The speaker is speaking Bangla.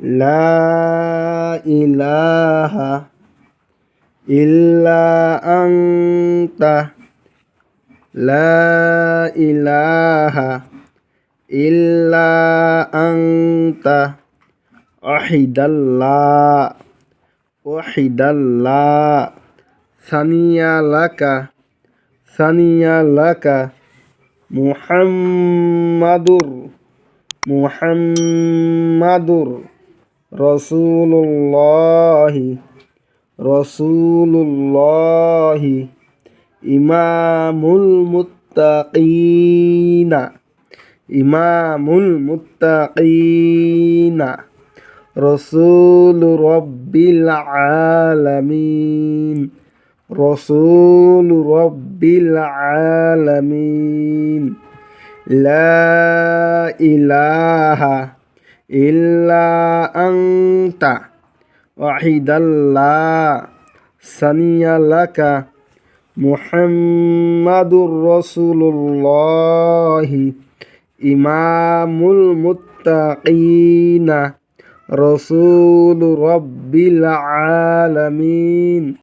لا إله إلا أنت. لا إله إلا أنت. أحد الله أحد الله. ثانية لك ثانية لك. محمد محمد. রসুল্লাহি রসুল্লাহি ইমামুল মুত্তাকিনা ইমামুল মুত্তাকিনা রসুল রব্বিল আলামিন রসুল রব্বিল আলামিন লা ইলাহা ইল্লা আংতা ওয়াহিদাল্লাহ সানিয়ালাকা মুহাম্মাদুর রসুল্লাহি ইমামুল মুত্তাকিনা রসুল রব্বিল আলামিন